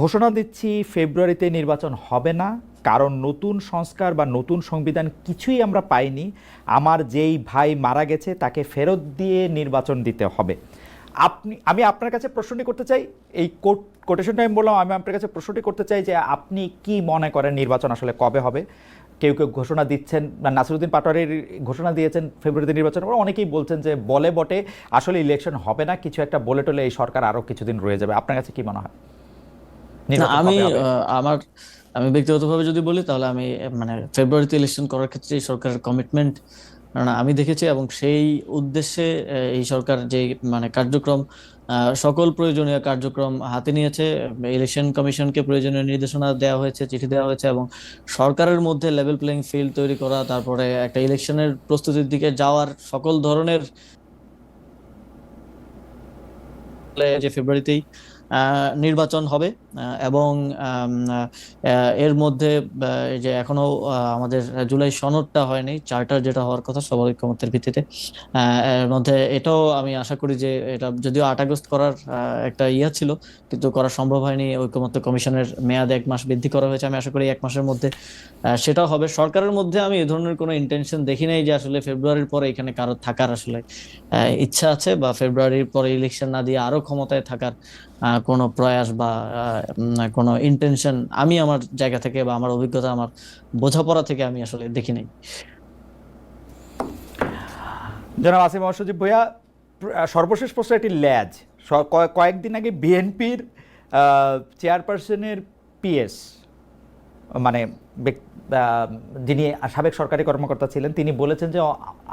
ঘোষণা দিচ্ছি, ফেব্রুয়ারিতে নির্বাচন হবে না। কারণ নতুন সংস্কার বা নতুন সংবিধান কিছুই আমরা পাইনি। আমার যেই ভাই মারা গেছে, তাকে ফেরত দিয়ে নির্বাচন দিতে হবে। আপনি, আমি আপনার কাছে প্রশ্নটি করতে চাই, এই কোট, কোটেশনটা আমি বললাম, আমি আপনার কাছে প্রশ্নটি করতে চাই যে আপনি কি মনে করেন নির্বাচন আসলে কবে হবে? কেউ কেউ ঘোষণা দিচ্ছেন নাসিরুদ্দিন পাটোয়ারির ঘোষণা দিয়েছেন ফেব্রুয়ারিতে নির্বাচন। অনেকেই বলছেন যে বলে বটে, আসলে ইলেকশন হবে না, কিছু একটা বলে টলে এই সরকার আরও কিছুদিন রয়ে যাবে। আপনার কাছে কি মনে হয়? আমি আমার আমি ব্যক্তিগতভাবে যদি বলি তাহলে আমি মানে ফেব্রুয়ারিতে ইলেকশন করার ক্ষেত্রে সরকারের কমিটমেন্ট আমি দেখেছি এবং সেই উদ্দেশ্যে এই সরকার যে মানে কার্যক্রম সকল প্রয়োজনীয় কার্যক্রম হাতে নিয়েছে ইলেকশন কমিশনকে প্রয়োজনীয় নির্দেশনা দেওয়া হয়েছে চিঠি দেওয়া হয়েছে এবং সরকারের মধ্যে লেভেল প্লেইং ফিল্ড তৈরি করা তারপরে একটা ইলেকশনের প্রস্তুতির দিকে যাওয়ার সকল ধরনের যে ফেব্রুয়ারিতেই নির্বাচন হবে এবং এর মধ্যে যে এখনও আমাদের জুলাই সনদটা হয়নি, চার্টার যেটা হওয়ার কথা সবার ঐকমত্যের ভিত্তিতে এর মধ্যে এটাও আমি আশা করি যে এটা যদিও আট আগস্ট করার একটা ইয়া ছিল, কিন্তু করা সম্ভব হয়নি, ঐক্যমত্য কমিশনের মেয়াদ এক মাস বৃদ্ধি করা হয়েছে, আমি আশা করি এক মাসের মধ্যে সেটাও হবে। সরকারের মধ্যে আমি এই ধরনের কোনো ইন্টেনশন দেখি নাই যে আসলে ফেব্রুয়ারির পরে এখানে কারও থাকার আসলে ইচ্ছা আছে, বা ফেব্রুয়ারির পরে ইলেকশন না দিয়ে আরও ক্ষমতায় থাকার কোনো প্রয়াস বা কোনো ইন্টেনশন আমি আমার জায়গা থেকে বা আমার অভিজ্ঞতা, আমার বোঝাপড়া থেকে আমি আসলে দেখি নাই। জনাব আসিম অসজিব ভূয়া সর্বশেষ প্রশ্ন একটি ল্যাজ। কয়েকদিন আগে বিএনপির চেয়ারপারসনের পিএস মানে যিনি সাবেক সরকারি কর্মকর্তা ছিলেন তিনি বলেছেন যে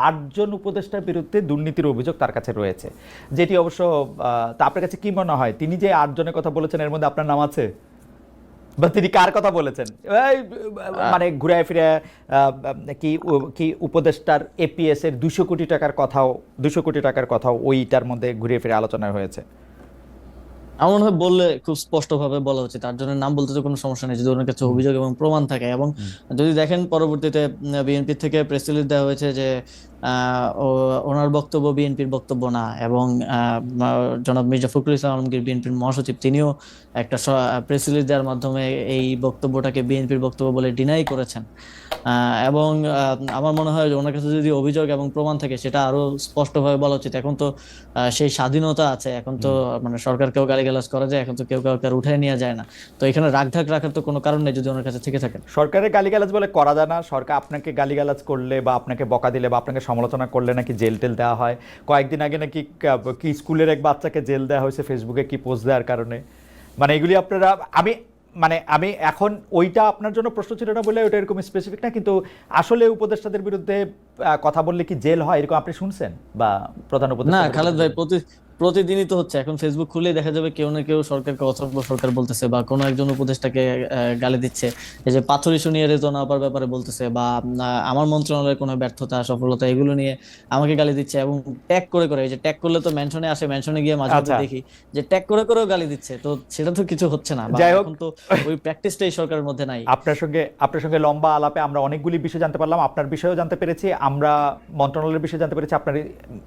আটজন উপদেষ্টার বিরুদ্ধে দুর্নীতির অভিযোগ তার কাছে রয়েছে। যেটি অবশ্য তা আপনার কাছে কি মনে হয়? তিনি যে আটজনের কথা বলেছেন এর মধ্যে আপনার নাম আছে? বা তিনি কার কথা বলেছেন? মানে ঘুরে ফিরে কি কি উপদেষ্টার এপিএস এর দুশো কোটি টাকার কথাও দুশো কোটি টাকার কথাও ওইটার মধ্যে ঘুরে ফিরে আলোচনা হয়েছে। আমার মনে হয় বললে খুব স্পষ্টভাবে বলা উচিত। তার জন্য নাম বলতে তো কোনো সমস্যা নেই যদি ওনার কাছে অভিযোগ এবং প্রমাণ থাকে। এবং যদি দেখেন পরবর্তীতে বিএনপি থেকে প্রেস রিলিজ দেওয়া হয়েছে যে ও- ওনার বক্তব্য বিএনপির বক্তব্য না এবং জনাব মির্জা ফখরুল ইসলাম আলমগীর বিএনপির মহাসচিব তিনিও একটা প্রেস রিলিজ দেওয়ার মাধ্যমে এই বক্তব্যটাকে বিএনপির বক্তব্য বলে ডিনাই করেছেন। এবং আমার মনে হয় যে ওনার কাছে যদি অভিযোগ এবং প্রমাণ থাকে সেটা আরও স্পষ্টভাবে বলা উচিত। এখন তো সেই স্বাধীনতা আছে। এখন তো মানে সরকার সরকারকেও গালিগালাজ করা যায় এখন তো কেউ কাউকে আর উঠায় নেওয়া যায় না। তো এখানে রাগঢাক রাখার তো কোনো কারণ নেই যদি ওনার কাছে থেকে থাকে সরকারের গালিগালাজ বলে করা যায় না। সরকার আপনাকে গালিগালাজ করলে বা আপনাকে বকা দিলে বা আপনাকে সমালোচনা করলে নাকি জেল টেল দেওয়া হয়। কয়েকদিন আগে নাকি কি স্কুলের এক বাচ্চাকে জেল দেওয়া হয়েছে ফেসবুকে কি পোস্ট দেওয়ার কারণে? মানে এগুলি আপনারা আমি মানে আমি এখন ওইটা আপনার জন্য প্রশ্ন ছিল না বলে ওইটা এরকম স্পেসিফিক না কিন্তু আসলে উপদেষ্টাদের বিরুদ্ধে আহ, কথা বললে কি জেল হয় এরকম আপনি শুনছেন? বা প্রধান উপদেষ্টা না খালেদ ভাই প্রতি প্রতিদিনই তো হচ্ছে। এখন ফেসবুক খুলেই দেখা যাবে কেউ না কেউ সরকারকে অথর্ব সরকার বলতেছে বা কোনো একজন উপদেষ্টাকে গালি দিচ্ছে। এই যে পাথর ইস্যু নিয়ে রেতন আপার ব্যাপারে বলতেছে বা আমার মন্ত্রণালয়ের কোনো ব্যর্থতা সফলতা এগুলো নিয়ে আমাকে গালি দিচ্ছে এবং ট্যাগ করে করে এই যে ট্যাগ করলে তো মেনশনে আসে মেনশনে গিয়ে মাঝে মাঝে আচ্ছা। দেখি যে ট্যাগ করে করেও গালি দিচ্ছে। তো সেটা তো কিছু হচ্ছে না। যাই হোক। তো ওই প্র্যাকটিসটাই সরকারের মধ্যে নাই। আপনার সঙ্গে আপনার সঙ্গে লম্বা আলাপে আমরা অনেকগুলি বিষয় জানতে পারলাম। আপনার বিষয়েও জানতে পেরেছি। আমরা মন্ত্রণালয়ের বিষয়ে জানতে পেরেছি। আপনার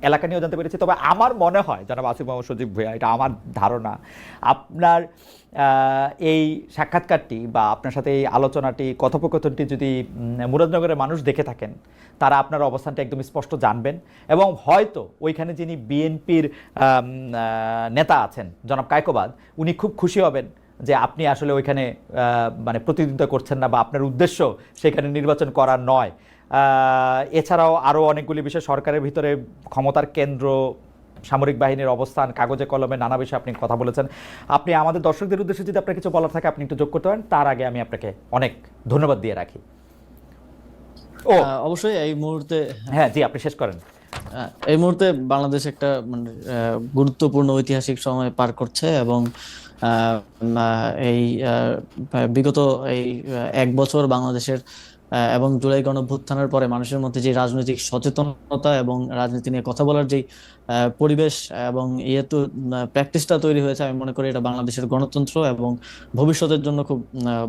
এলাকা নিয়েও জানতে পেরেছি। তবে আমার মনে হয় জনাব আসিফ মোহাম্মদ সজীব ভূয়া এটা আমার ধারণা। আপনার এই সাক্ষাৎকারটি বা আপনার সাথে এই আলোচনাটি, কথোপকথনটি যদি মুরাদনগরের মানুষ দেখে থাকেন, তারা আপনার অবস্থানটা একদম স্পষ্ট জানবেন। এবং হয়তো ওইখানে যিনি বিএনপির নেতা আছেন, জনাব কায়কোবাদ, উনি খুব খুশি হবেন যে আপনি আসলে ওইখানে মানে প্রতিদ্বন্দ্বিতা করছেন না বা আপনার উদ্দেশ্য সেখানে নির্বাচন করা নয়। এছাড়াও আরও অনেকগুলি বিষয় সরকারের ভিতরে ক্ষমতার কেন্দ্র সামরিক বাহিনীর অবস্থান কাগজে কলমে নানা বিষয়ে আপনি কথা বলেছেন। আপনি আমাদের দর্শকদের উদ্দেশ্যে যদি আপনার কিছু বলার থাকে আপনি একটু যোগ করতে পারেন। তার আগে আমি আপনাকে অনেক ধন্যবাদ দিয়ে রাখি। ও। অবশ্যই এই মুহূর্তে হ্যাঁ জি আপনি শেষ করেন। এই মুহূর্তে বাংলাদেশ একটা মানে গুরুত্বপূর্ণ ঐতিহাসিক সময় পার করছে এবং এই বিগত এই এক বছর বাংলাদেশের এবং জুলাই গণঅভ্যুত্থানের পরে মানুষের মধ্যে যে রাজনৈতিক সচেতনতা এবং রাজনীতি নিয়ে কথা বলার যে পরিবেশ এবং ইয়ে তো প্র্যাকটিসটা তৈরি হয়েছে। আমি মনে করি এটা বাংলাদেশের গণতন্ত্র এবং ভবিষ্যতের জন্য খুব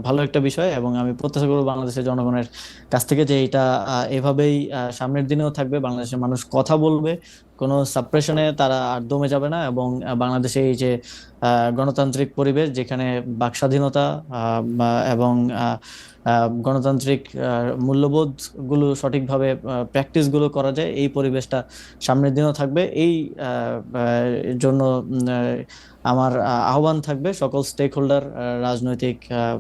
ভালো একটা বিষয় এবং আমি প্রত্যাশা করব বাংলাদেশের জনগণের কাছ থেকে যে এটা এভাবেই সামনের দিনেও থাকবে। বাংলাদেশের মানুষ কথা বলবে, কোনো সাপ্রেশনে তারা আর দমে যাবে না এবং বাংলাদেশে এই যে গণতান্ত্রিক পরিবেশ যেখানে বাক স্বাধীনতা এবং গণতান্ত্রিক মূল্যবোধগুলো সঠিকভাবে প্র্যাকটিসগুলো করা যায়, এই পরিবেশটা সামনের দিনেও থাকবে। এই আহ, জন্য আমার আহ, আহ্বান থাকবে সকল স্টেক হোল্ডার রাজনৈতিক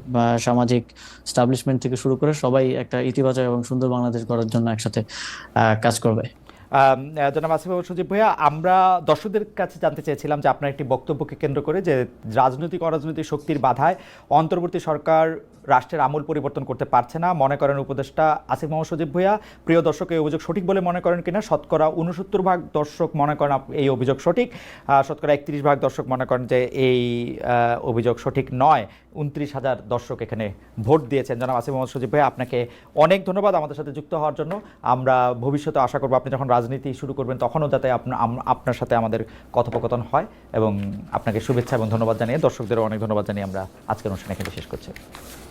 বা সামাজিক স্টাবলিশমেন্ট থেকে শুরু করে সবাই একটা ইতিবাচক এবং সুন্দর বাংলাদেশ গড়ার জন্য একসাথে কাজ করবে। জনাব আসিফ সজীব ভাইয়া, আমরা দর্শকদের কাছে জানতে চেয়েছিলাম যে আপনার একটি বক্তব্যকে কেন্দ্র করে যে রাজনৈতিক অরাজনৈতিক শক্তির বাধায় অন্তর্বর্তী সরকার রাষ্ট্রের আমূল পরিবর্তন করতে পারছে না। মনে করেন উপদেষ্টা আসিফ মোহাম্মদ সজীব ভুইয়া, প্রিয় দর্শক, এই অভিযোগ সঠিক বলে মনে করেন কিনা? শতকরা উনসত্তর ভাগ দর্শক মনে করেন এই অভিযোগ সঠিক। শতকরা একত্রিশ ভাগ দর্শক মনে করেন যে এই অভিযোগ সঠিক নয়। উনত্রিশ হাজার দর্শক এখানে ভোট দিয়েছেন। জনাব আসিফ মোহাম্মদ সজীব ভাইয়া, আপনাকে অনেক ধন্যবাদ আমাদের সাথে যুক্ত হওয়ার জন্য। আমরা ভবিষ্যতে আশা করব আপনি যখন রাজনীতি শুরু করবেন, তখনও যাতে আপনার আপনার সাথে আমাদের কথোপকথন হয় এবং আপনাকে শুভেচ্ছা এবং ধন্যবাদ জানিয়ে দর্শকদেরও অনেক ধন্যবাদ জানিয়ে আমরা আজকের অনুষ্ঠান এখানে শেষ করছি।